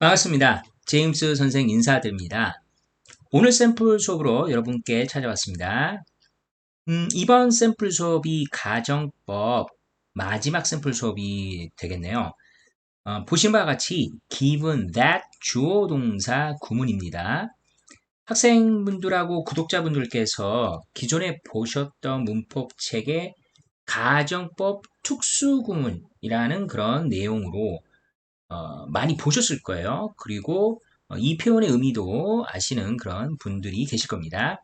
반갑습니다. 제임스 선생 인사드립니다. 오늘 샘플 수업으로 여러분께 찾아왔습니다. 음, 이번 샘플 수업이 가정법 마지막 샘플 수업이 되겠네요. 어, 보신 바와 같이 given that 주어 동사 구문입니다. 학생분들하고 구독자분들께서 기존에 보셨던 문법책의 가정법 특수구문이라는 그런 내용으로 어, 많이 보셨을 거예요. 그리고 어, 이 표현의 의미도 아시는 그런 분들이 계실 겁니다.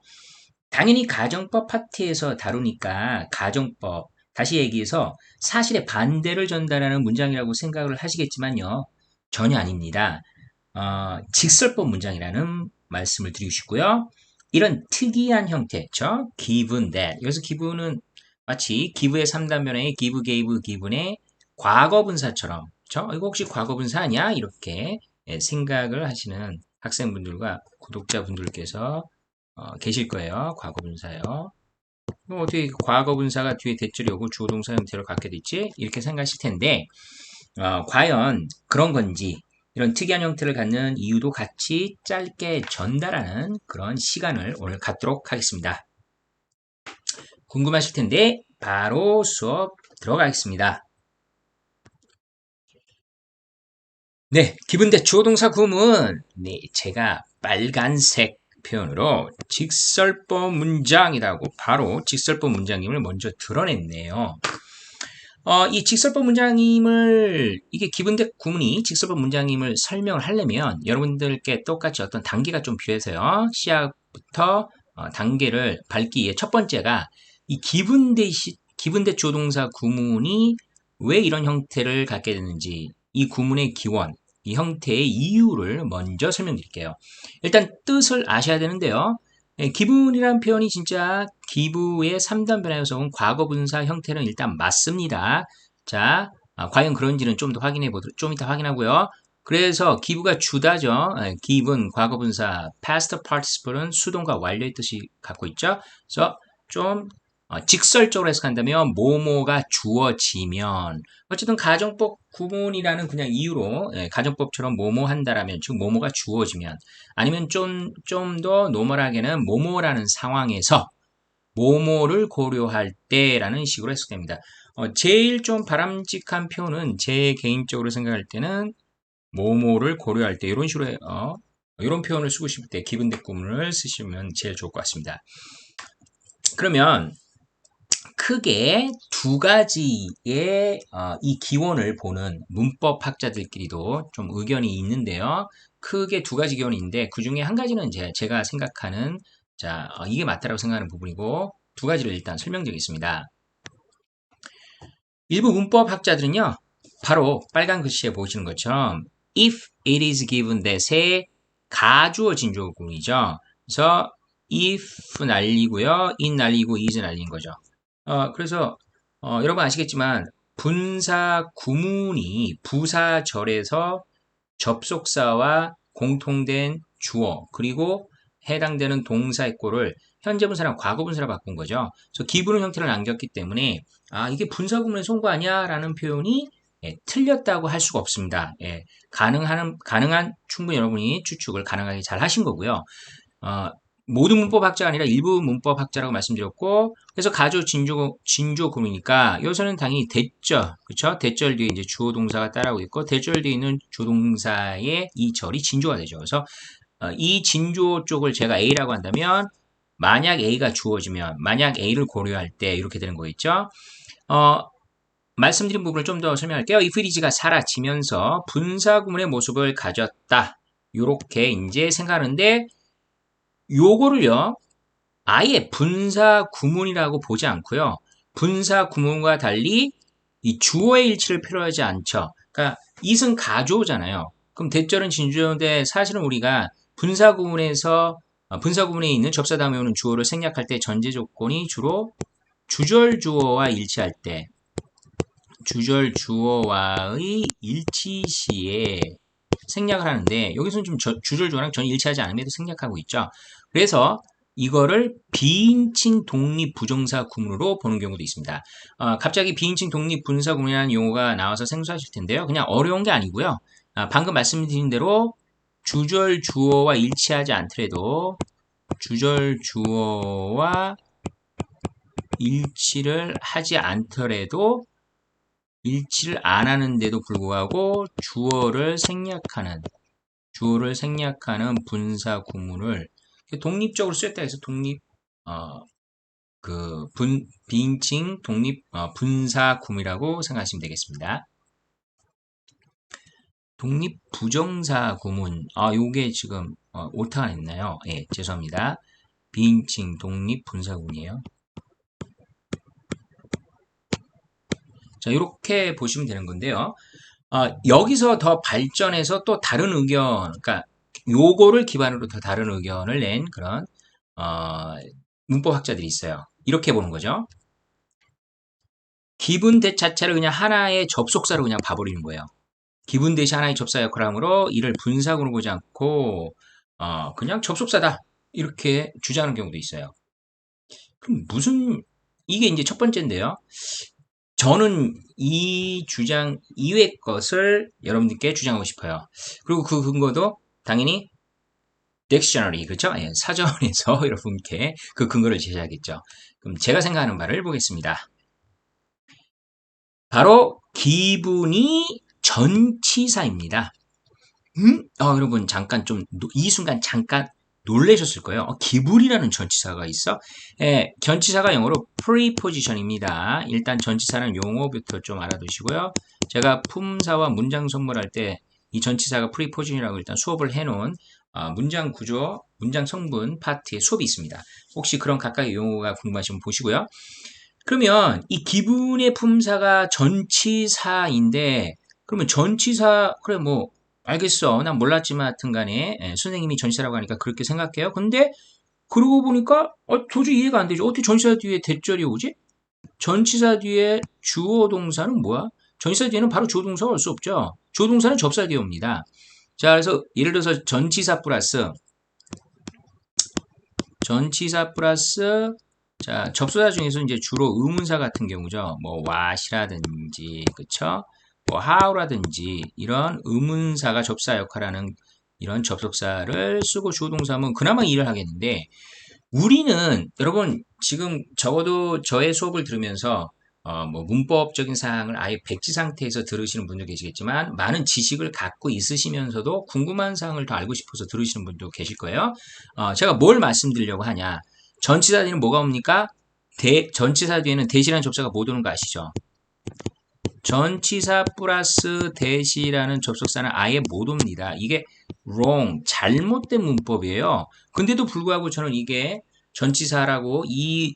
당연히 가정법 파트에서 다루니까 가정법 다시 얘기해서 사실의 반대를 전달하는 문장이라고 생각을 하시겠지만요. 전혀 아닙니다. 어, 직설법 문장이라는 말씀을 드리고 싶고요. 이런 특이한 형태, 죠 given that. 여기서 given은 마치 give의 3단변의 give, gave, given의 과거 분사처럼 그쵸? 이거 혹시 과거분사 아니야? 이렇게 예, 생각을 하시는 학생분들과 구독자분들께서 어, 계실 거예요. 과거분사요. 그럼 어떻게 과거분사가 뒤에 대절이 오고 주어동사 형태로 갖게 됐지? 이렇게 생각하실 텐데 어, 과연 그런 건지 이런 특이한 형태를 갖는 이유도 같이 짧게 전달하는 그런 시간을 오늘 갖도록 하겠습니다. 궁금하실 텐데 바로 수업 들어가겠습니다. 네, 기분대 주어동사 구문. 네, 제가 빨간색 표현으로 직설법 문장이라고 바로 직설법 문장임을 먼저 드러냈네요. 어, 이 직설법 문장임을 이게 기분대 구문이 직설법 문장임을 설명을 하려면 여러분들께 똑같이 어떤 단계가 좀 필요해서요. 시작부터 어, 단계를 밟기 위해 첫 번째가 이 기분대 시, 기분대 주어동사 구문이 왜 이런 형태를 갖게 되는지 이 구문의 기원 이 형태의 이유를 먼저 설명드릴게요. 일단 뜻을 아셔야 되는데요. 예, 기분이란 표현이 진짜 기부의 3단 변화에서 온 과거 분사 형태는 일단 맞습니다. 자, 아, 과연 그런지는 좀 더 확인해 보도록 좀 이따 확인하고요. 그래서 기부가 주다죠. 예, 기분 과거 분사 past participle은 수동과 완료의 뜻이 갖고 있죠. 그래서 좀 어, 직설적으로 해석한다면 모모가 주어지면 어쨌든 가정법 구문이라는 그냥 이유로 예, 가정법처럼 모모 한다라면 즉 모모가 주어지면 아니면 좀 좀 더 노멀하게는 모모라는 상황에서 모모를 고려할 때라는 식으로 해석됩니다. 어, 제일 좀 바람직한 표현은 제 개인적으로 생각할 때는 모모를 고려할 때 이런 식으로 어, 이런 표현을 쓰고 싶을 때 기분대 구문을 쓰시면 제일 좋을 것 같습니다. 그러면 크게 두 가지의 어, 이 기원을 보는 문법 학자들끼리도 좀 의견이 있는데요. 크게 두 가지 기원이 있는데 그 중에 한 가지는 제, 제가 생각하는 자 어, 이게 맞다라고 생각하는 부분이고 두 가지를 일단 설명드리겠습니다. 일부 문법 학자들은요. 바로 빨간 글씨에 보시는 것처럼 if it is given that의 가주어 진조구문이죠. 그래서 if 날리고요. in 날리고 is 날린 거죠. 어, 그래서 어, 여러분 아시겠지만 분사 구문이 부사절에서 접속사와 공통된 주어 그리고 해당되는 동사의 꼴을 현재 분사랑 과거 분사로 바꾼 거죠. 그래서 기분의 형태를 남겼기 때문에 아 이게 분사 구문의 송구 아니야라는 표현이 예, 틀렸다고 할 수가 없습니다. 예, 가능한 가능한 충분히 여러분이 추측을 가능하게 잘 하신 거고요. 어, 모든 문법학자가 아니라 일부 문법학자라고 말씀드렸고 그래서 가조 진조 진조 구문이니까 여기서는 당연히 대절 그렇죠 대절 뒤에 이제 주어 동사가 따라오고 있고 대절 뒤에 있는 조동사의 이 절이 진조가 되죠. 그래서 어, 이 진조 쪽을 제가 A라고 한다면 만약 A가 주어지면 만약 A를 고려할 때 이렇게 되는 거겠죠? 어, 말씀드린 부분을 좀 더 설명할게요. If it is가 사라지면서 분사 구문의 모습을 가졌다. 이렇게 이제 생각하는데 요거를요, 아예 분사 구문이라고 보지 않고요. 분사 구문과 달리 이 주어의 일치를 필요하지 않죠. 그러니까 이승 가조잖아요. 그럼 대절은 진주어인데 사실은 우리가 분사 구문에서 어, 분사 구문에 있는 접사 다음에 오는 주어를 생략할 때 전제 조건이 주로 주절 주어와 일치할 때 주절 주어와의 일치 시에 생략을 하는데 여기서는 좀 주절 주어랑 전혀 일치하지 않음에도 생략하고 있죠. 그래서 이거를 비인칭 독립 부정사 구문으로 보는 경우도 있습니다. 어, 갑자기 비인칭 독립 분사 구문이라는 용어가 나와서 생소하실 텐데요. 그냥 어려운 게 아니고요. 아, 방금 말씀드린 대로 주절 주어와 일치하지 않더라도 주절 주어와 일치를 하지 않더라도 일치를 안 하는데도 불구하고 주어를 생략하는 주어를 생략하는 분사 구문을 독립적으로 쓰였다 해서 독립 어, 그 분, 빈칭 독립 어, 분사 구문이라고 생각하시면 되겠습니다. 독립 부정사 구문 아 요게 지금 어, 오타가 있나요? 예, 죄송합니다. 빈칭 독립 분사 구문이에요. 자, 이렇게 보시면 되는 건데요. 어, 여기서 더 발전해서 또 다른 의견, 그러니까 요거를 기반으로 더 다른 의견을 낸 그런 어, 문법학자들이 있어요. 이렇게 보는 거죠. 기분 대 자체를 그냥 하나의 접속사로 그냥 봐버리는 거예요. 기분 대시 하나의 접사 역할을 하므로 이를 분사구로 보지 않고 어, 그냥 접속사다 이렇게 주장하는 경우도 있어요. 그럼 무슨 이게 이제 첫 번째인데요. 저는 이 주장 이외의 것을 여러분들께 주장하고 싶어요. 그리고 그 근거도 당연히 딕셔너리 그렇죠? 예, 사전에서 여러분께 그 근거를 제시하겠죠. 그럼 제가 생각하는 바를 보겠습니다. 바로 기분이 전치사입니다. 음? 어, 여러분 잠깐 좀 이 순간 잠깐 놀라셨을 거예요. 어, 기분이라는 전치사가 있어? 예, 전치사가 영어로 preposition입니다. 일단 전치사는 용어부터 좀 알아두시고요. 제가 품사와 문장 선물할 때 이 전치사가 preposition이라고 일단 수업을 해놓은 어, 문장 구조, 문장 성분 파트에 수업이 있습니다. 혹시 그런 각각의 용어가 궁금하시면 보시고요. 그러면 이 기분의 품사가 전치사인데 그러면 전치사 그래 뭐 알겠어. 난 몰랐지만 하여튼 간에 예, 선생님이 전치사라고 하니까 그렇게 생각해요. 근데 그러고 보니까 어, 도저히 이해가 안 되죠. 어떻게 전치사 뒤에 대절이 오지? 전치사 뒤에 주어 동사는 뭐야? 전치사 뒤에는 바로 주어 동사가 올 수 없죠. 주어 동사는 접사 뒤에 옵니다. 자, 그래서 예를 들어서 전치사 플러스 전치사 플러스 자, 접수사 중에서 이제 주로 의문사 같은 경우죠. 뭐 what이라든지 그쵸? 뭐 how라든지 이런 의문사가 접사 역할하는 이런 접속사를 쓰고 주어 동사하면 그나마 일을 하겠는데 우리는 여러분 지금 적어도 저의 수업을 들으면서 어, 뭐 문법적인 사항을 아예 백지 상태에서 들으시는 분도 계시겠지만 많은 지식을 갖고 있으시면서도 궁금한 사항을 더 알고 싶어서 들으시는 분도 계실 거예요. 어, 제가 뭘 말씀드리려고 하냐? 전치사 뒤에는 뭐가 옵니까? 대, 전치사 뒤에는 대시라는 접사가 못 오는 거 아시죠? 전치사 플러스 대시라는 접속사는 아예 못 옵니다. 이게 wrong, 잘못된 문법이에요. 근데도 불구하고 저는 이게 전치사라고 이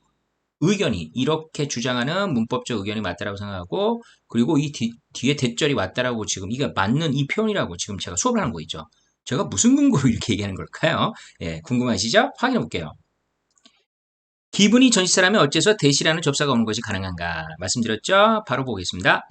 의견이 이렇게 주장하는 문법적 의견이 맞다라고 생각하고 그리고 이 뒤, 뒤에 대절이 왔다라고 지금 이게 맞는 이 표현이라고 지금 제가 수업을 하는 거 있죠. 제가 무슨 근거로 이렇게 얘기하는 걸까요? 예, 궁금하시죠? 확인해 볼게요. 기분이 전시사라면 어째서 대시라는 접사가 오는 것이 가능한가 말씀드렸죠? 바로 보겠습니다.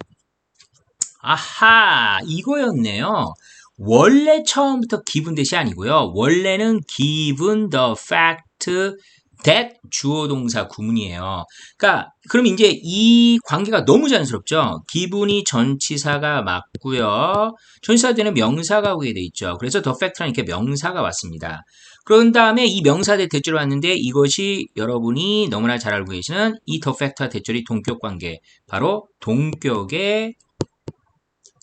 아하 이거였네요. 원래 처음부터 기분 대시 아니고요. 원래는 given the fact that 주어 동사 구문이에요. 그러니까 그럼 이제 이 관계가 너무 자연스럽죠. 기분이 전치사가 맞고요. 전치사 되는 명사가 오게 돼 있죠. 그래서 the fact라는 이렇게 명사가 왔습니다. 그런 다음에 이 명사대 대절이 왔는데 이것이 여러분이 너무나 잘 알고 계시는 이 the fact와 대절이 동격 관계. 바로 동격의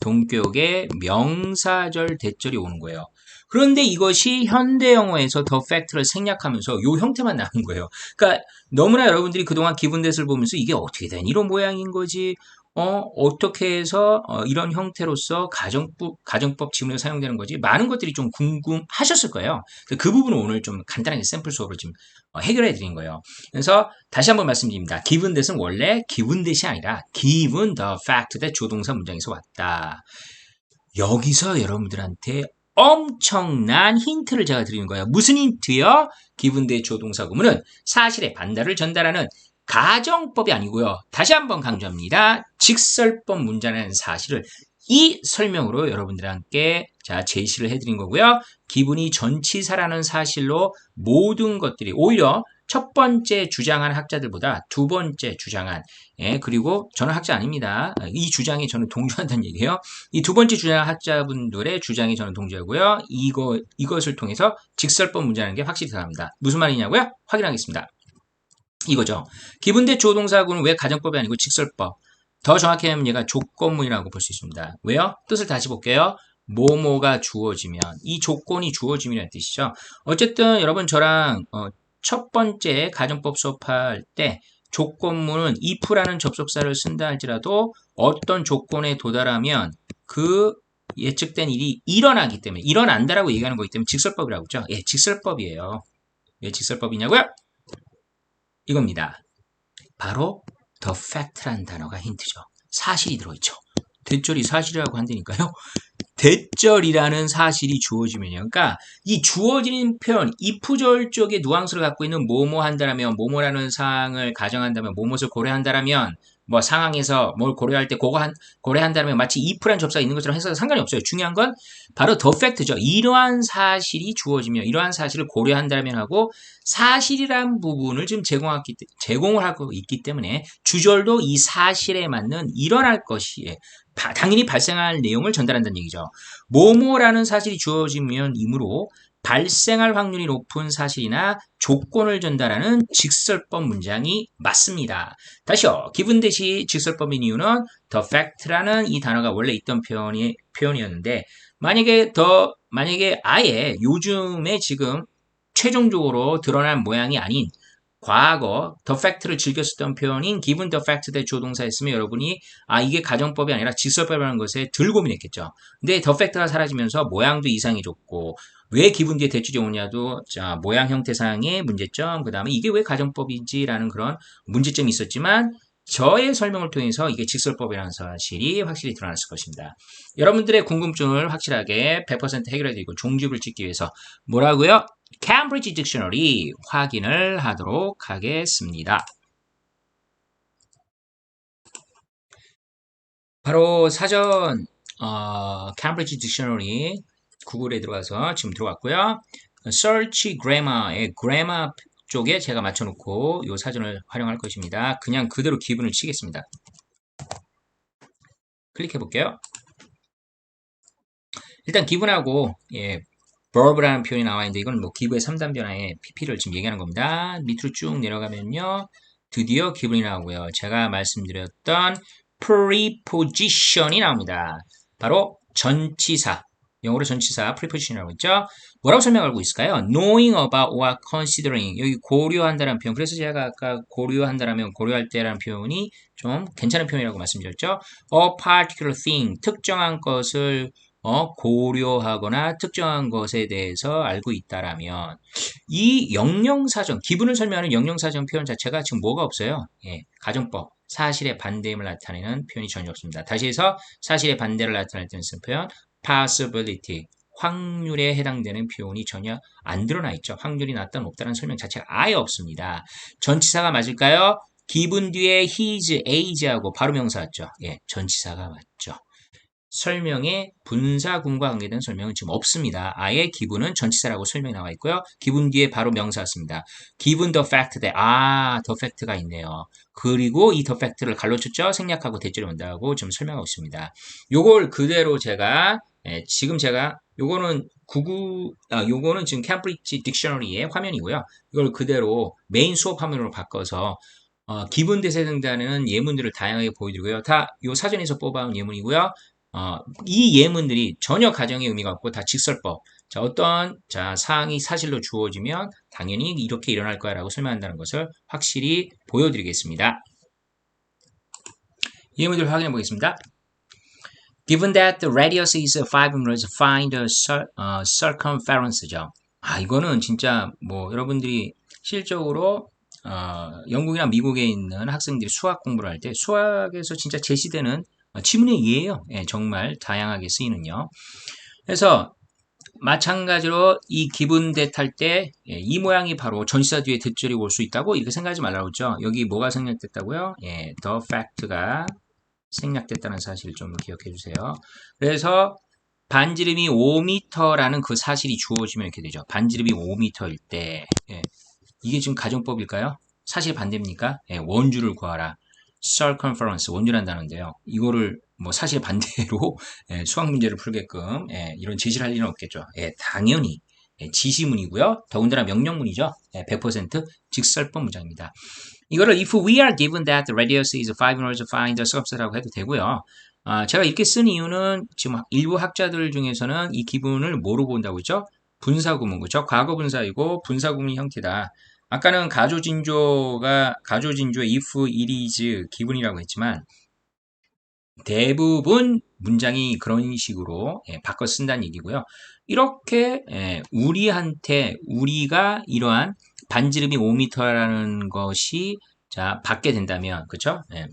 동격의 명사절 대절이 오는 거예요. 그런데 이것이 현대 영어에서 더 팩트를 생략하면서 요 형태만 나온 거예요. 그러니까 너무나 여러분들이 그동안 기분대를 보면서 이게 어떻게 된 이런 모양인 거지? 어, 어떻게 해서 어, 이런 형태로서 가정법, 가정법 지문에 사용되는 거지? 많은 것들이 좀 궁금하셨을 거예요. 그 부분을 오늘 좀 간단하게 샘플 수업으로 좀 어, 해결해 드린 거예요. 그래서 다시 한번 말씀드립니다. given that은 원래 given that이 아니라 given the fact that 조동사 문장에서 왔다. 여기서 여러분들한테 엄청난 힌트를 제가 드리는 거예요. 무슨 힌트요? 기분 대 조동사 구문은 사실의 반대를 전달하는 가정법이 아니고요. 다시 한번 강조합니다. 직설법 문자라는 사실을 이 설명으로 여러분들과 함께 자 제시를 해드린 거고요. 기분이 전치사라는 사실로 모든 것들이 오히려 첫 번째 주장한 학자들보다 두 번째 주장한 예, 그리고 저는 학자 아닙니다. 이 주장에 저는 동조한다는 얘기예요. 이 두 번째 주장 학자분들의 주장에 저는 동조하고요. 이거 이것을 통해서 직설법 문제라는 게 확실히 들어갑니다. 무슨 말이냐고요? 확인하겠습니다. 이거죠. 기분대 조동사구는 왜 가정법이 아니고 직설법? 더 정확히 하면 얘가 조건문이라고 볼 수 있습니다. 왜요? 뜻을 다시 볼게요. 뭐뭐가 주어지면 이 조건이 주어짐이라는 뜻이죠. 어쨌든 여러분 저랑 어, 첫 번째 가정법 수업할 때 조건문은 if라는 접속사를 쓴다 할지라도 어떤 조건에 도달하면 그 예측된 일이 일어나기 때문에 일어난다라고 얘기하는 거기 때문에 직설법이라고 했죠. 예, 직설법이에요. 왜 직설법이냐고요? 이겁니다. 바로 the fact라는 단어가 힌트죠. 사실이 들어있죠. 대절이 사실이라고 한다니까요. 대절이라는 사실이 주어지면요. 그러니까 이 주어지는 표현, if절 쪽에 누앙스를 갖고 있는 뭐뭐 한다라면, 뭐뭐라는 사항을 가정한다면, 뭐뭐를 고려한다라면, 뭐 상황에서 뭘 고려할 때 그거 한, 고려한다면 마치 if란 접사가 있는 것처럼 해서 상관이 없어요. 중요한 건 바로 the fact죠. 이러한 사실이 주어지며 이러한 사실을 고려한다면 하고 사실이란 부분을 지금 제공하기, 제공을 하고 있기 때문에 주절도 이 사실에 맞는 일어날 것이 바- 당연히 발생할 내용을 전달한다는 얘기죠. 뭐뭐라는 사실이 주어지면 이므로 발생할 확률이 높은 사실이나 조건을 전달하는 직설법 문장이 맞습니다. 다시요. 기분 대시 직설법인 이유는 the fact라는 이 단어가 원래 있던 표현이, 표현이었는데 만약에 더 만약에 아예 요즘에 지금 최종적으로 드러난 모양이 아닌 과거 the fact를 즐겼었던 표현인 given the fact 대 조동사였으면 여러분이 아 이게 가정법이 아니라 직설법이라는 것에 들 고민했겠죠. 근데 the fact가 사라지면서 모양도 이상해졌고 왜 기분 뒤에 대출이 오냐도 자 모양 형태상의 문제점 그 다음에 이게 왜 가정법인지라는 그런 문제점이 있었지만 저의 설명을 통해서 이게 직설법이라는 사실이 확실히 드러났을 것입니다. 여러분들의 궁금증을 확실하게 100% 해결해드리고 종집을 찍기 위해서 뭐라고요? Cambridge Dictionary 확인을 하도록 하겠습니다. 바로 사전 어, Cambridge Dictionary 구글에 들어가서 지금 들어갔고요. Search Grammar의 Grammar 쪽에 제가 맞춰놓고 이 사전을 활용할 것입니다. 그냥 그대로 기분을 치겠습니다. 클릭해 볼게요. 일단 기분하고 예, verb라는 표현이 나와 있는데 이건 뭐 기부의 3단 변화의 PP를 지금 얘기하는 겁니다. 밑으로 쭉 내려가면요. 드디어 기분이 나오고요. 제가 말씀드렸던 preposition이 나옵니다. 바로 전치사. 영어로 전치사 preposition이라고 했죠. 뭐라고 설명하고 있을까요? knowing about or considering 여기 고려한다는 표현. 그래서 제가 아까 고려한다라면 고려할 때라는 표현이 좀 괜찮은 표현이라고 말씀드렸죠. a particular thing 특정한 것을 어, 고려하거나 특정한 것에 대해서 알고 있다라면 이 영영사전 기분을 설명하는 영영사전 표현 자체가 지금 뭐가 없어요? 예, 가정법 사실의 반대임을 나타내는 표현이 전혀 없습니다. 다시 해서 사실의 반대를 나타낼 때는 표현 possibility 확률에 해당되는 표현이 전혀 안 드러나 있죠. 확률이 낮다 높다는 설명 자체가 아예 없습니다. 전치사가 맞을까요? 기분 뒤에 his, age하고 바로 명사 왔죠. 예, 전치사가 맞죠. 설명에 분사군과 관계된 설명은 지금 없습니다. 아예 기분은 전치사라고 설명이 나와 있고요. 기분 뒤에 바로 명사 왔습니다. 기분 the fact that 아, the fact가 있네요. 그리고 이 the fact를 갈로쳤죠. 생략하고 대절이 온다고 지금 설명하고 있습니다. 요걸 그대로 제가 예, 지금 제가 요거는 구구 아 요거는 지금 캠브리지 딕셔너리의 화면이고요. 이걸 그대로 메인 수업 화면으로 바꿔서 어, 기분 대세 등단하는 예문들을 다양하게 보여드리고요. 다 요 사전에서 뽑아온 예문이고요. 어, 이 예문들이 전혀 가정의 의미가 없고 다 직설법. 자, 어떤 자, 사항이 사실로 주어지면 당연히 이렇게 일어날 거야라고 설명한다는 것을 확실히 보여드리겠습니다. 예문들 확인해 보겠습니다. Given that the radius is 5 meters, find the cir, 어, circumference죠. 아, 이거는 진짜 뭐 여러분들이 실적으로 어, 영국이나 미국에 있는 학생들이 수학 공부를 할 때 수학에서 진짜 제시되는 어, 지문의 예예요. 예, 정말 다양하게 쓰이는요. 그래서 마찬가지로 이 기분대 탈때 이 모양이 바로 전시사 뒤에 뒷줄이 올 수 있다고 이렇게 생각하지 말라고 했죠. 여기 뭐가 생략됐다고요? 예, the fact가 생략됐다는 사실을 좀 기억해 주세요. 그래서 반지름이 5m라는 그 사실이 주어지면 이렇게 되죠. 반지름이 5m일 때 예, 이게 지금 가정법일까요? 사실 반대입니까? 예, 원주를 구하라. Circumference 원주란다는데요. 이거를 뭐 사실 반대로 예, 수학 문제를 풀게끔 예, 이런 제시를 할 일은 없겠죠. 예, 당연히 예, 지시문이고요. 더군다나 명령문이죠. 예, 100% 직설법 문장입니다. 이거를 if we are given that the radius is 5 in order to find the subset라고 해도 되고요. 아, 제가 이렇게 쓴 이유는 지금 일부 학자들 중에서는 이 기분을 뭐로 본다고 했죠? 분사구문, 그죠? 과거 분사이고 분사구문 형태다. 아까는 가조진조가 가조진조의 if it is 기분이라고 했지만 대부분 문장이 그런 식으로 예, 바꿔 쓴다는 얘기고요. 이렇게 예, 우리한테 우리가 이러한 반지름이 5m라는 것이 자 받게 된다면 그렇죠? 예,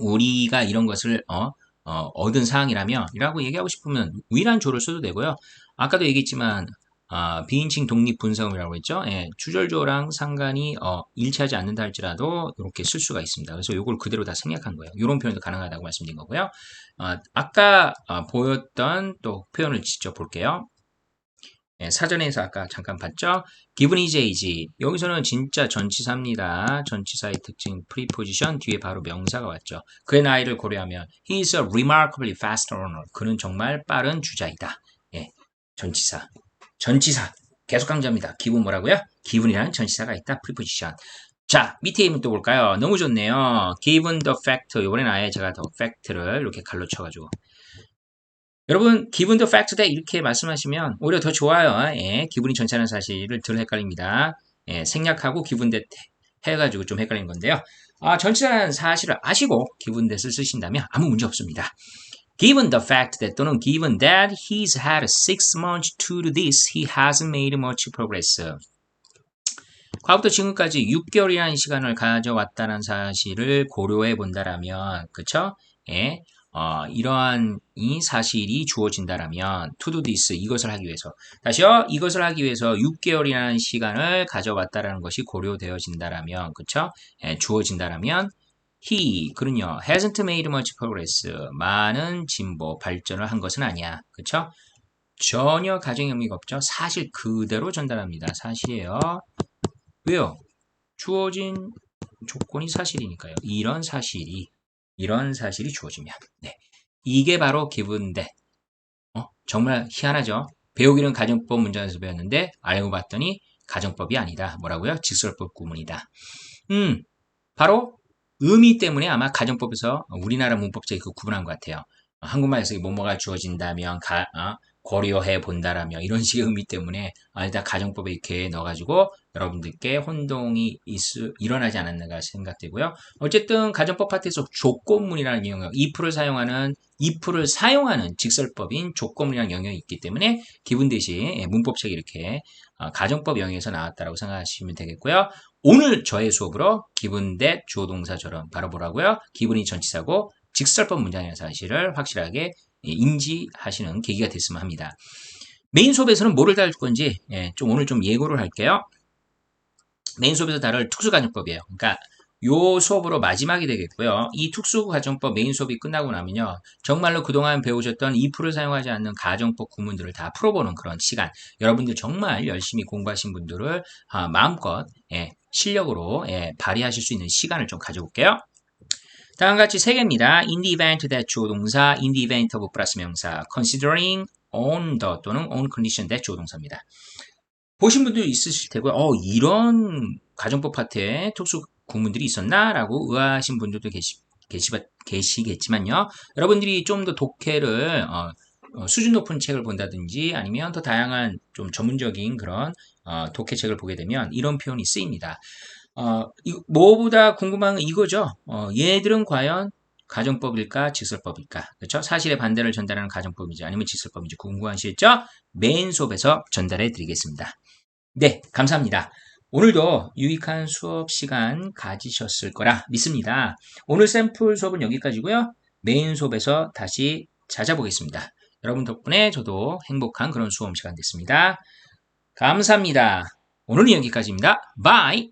우리가 이런 것을 어, 어, 얻은 사항이라면 이라고 얘기하고 싶으면 위란 조를 써도 되고요. 아까도 얘기했지만 아, 비인칭 독립 분사음이라고 했죠. 예, 주절조랑 상관이 어, 일치하지 않는다 할지라도 이렇게 쓸 수가 있습니다. 그래서 이걸 그대로 다 생략한 거예요. 이런 표현도 가능하다고 말씀드린 거고요. 아, 아까 아, 보였던 또 표현을 직접 볼게요. 예, 사전에서 아까 잠깐 봤죠? is age. 여기서는 진짜 전치사입니다. 전치사의 특징 preposition 뒤에 바로 명사가 왔죠. 그의 나이를 고려하면 he is a remarkably fast runner. 그는 정말 빠른 주자이다. 예, 전치사. 전치사. 계속 강조합니다. 기분 뭐라고요? 기분이라는 전치사가 있다. preposition. 자, 밑에 있는 또 볼까요? 너무 좋네요. given the fact. 이번엔 아예 제가 더 fact를 이렇게 갈로 쳐가지고. 여러분, given the fact that 이렇게 말씀하시면 오히려 더 좋아요. 예, 기분이 전치하는 사실을 덜 헷갈립니다. 예, 생략하고 given that 해가지고 좀 헷갈리는 건데요. 아, 전치사라는 사실을 아시고 given that을 쓰신다면 아무 문제 없습니다. Given the fact that 또는 given that he's had six months to do this, he hasn't made much progress. 과거부터 지금까지 6개월이라는 시간을 가져왔다는 사실을 고려해 본다라면, 그쵸? 예, 어, 이러한 이 사실이 주어진다라면 to do this 이것을 하기 위해서 다시요 이것을 하기 위해서 6개월이라는 시간을 가져왔다라는 것이 고려되어진다라면 그쵸 예, 주어진다라면 he 그는요 hasn't made much progress 많은 진보 발전을 한 것은 아니야 그쵸 전혀 가정의 의미가 없죠 사실 그대로 전달합니다 사실이에요 왜요 주어진 조건이 사실이니까요 이런 사실이 이런 사실이 주어지면 네. 이게 바로 기분인데 어? 정말 희한하죠. 배우기는 가정법 문장에서 배웠는데 알고 봤더니 가정법이 아니다. 뭐라고요? 직설법 구문이다. 음, 바로 의미 때문에 아마 가정법에서 우리나라 문법적이 그 구분한 것 같아요. 한국말에서 뭐뭐가 주어진다면 가, 어? 고려해 본다라며 이런 식의 의미 때문에 아니다 가정법에 이렇게 넣어가지고 여러분들께 혼동이 있, 일어나지 않았는가 생각되고요. 어쨌든 가정법 파트에서 조건문이라는 영역, if를 사용하는 if를 사용하는 직설법인 조건문이라는 영역이 있기 때문에 기분 대신 예, 문법책이 이렇게 어, 가정법 영역에서 나왔다라고 생각하시면 되겠고요. 오늘 저의 수업으로 기분 대 주어 동사처럼 바로 보라고요. 기분이 전치사고 직설법 문장이라는 사실을 확실하게 예, 인지하시는 계기가 됐으면 합니다. 메인 수업에서는 뭐를 다룰 건지 예, 좀 오늘 좀 예고를 할게요. 메인 수업에서 다룰 특수가정법이에요. 그러니까 요 수업으로 마지막이 되겠고요. 이 특수가정법 메인 수업이 끝나고 나면요. 정말로 그동안 배우셨던 if를 사용하지 않는 가정법 구문들을 다 풀어보는 그런 시간. 여러분들 정말 열심히 공부하신 분들을 아, 마음껏 예, 실력으로 예, 발휘하실 수 있는 시간을 좀 가져볼게요. 다음과 같이 세 개입니다. in the event that 주어 동사, in the event of 플러스 명사, considering on the 또는 on condition that 주어 동사입니다. 보신 분도 있으실 테고요. 어, 이런 가정법 파트에 특수 구문들이 있었나? 라고 의아하신 분들도 계시, 계시, 계시겠지만요. 여러분들이 좀 더 독해를 어, 어, 수준 높은 책을 본다든지 아니면 더 다양한 좀 전문적인 그런 어, 독해책을 보게 되면 이런 표현이 쓰입니다. 어, 뭐보다 궁금한 건 이거죠. 어, 얘들은 과연 가정법일까 직설법일까 그렇죠? 사실의 반대를 전달하는 가정법이지 아니면 직설법인지 궁금하시죠? 메인 수업에서 전달해 드리겠습니다. 네, 감사합니다. 오늘도 유익한 수업 시간 가지셨을 거라 믿습니다. 오늘 샘플 수업은 여기까지고요. 메인 수업에서 다시 찾아보겠습니다. 여러분 덕분에 저도 행복한 그런 수업 시간 됐습니다. 감사합니다. 오늘은 여기까지입니다. 바이!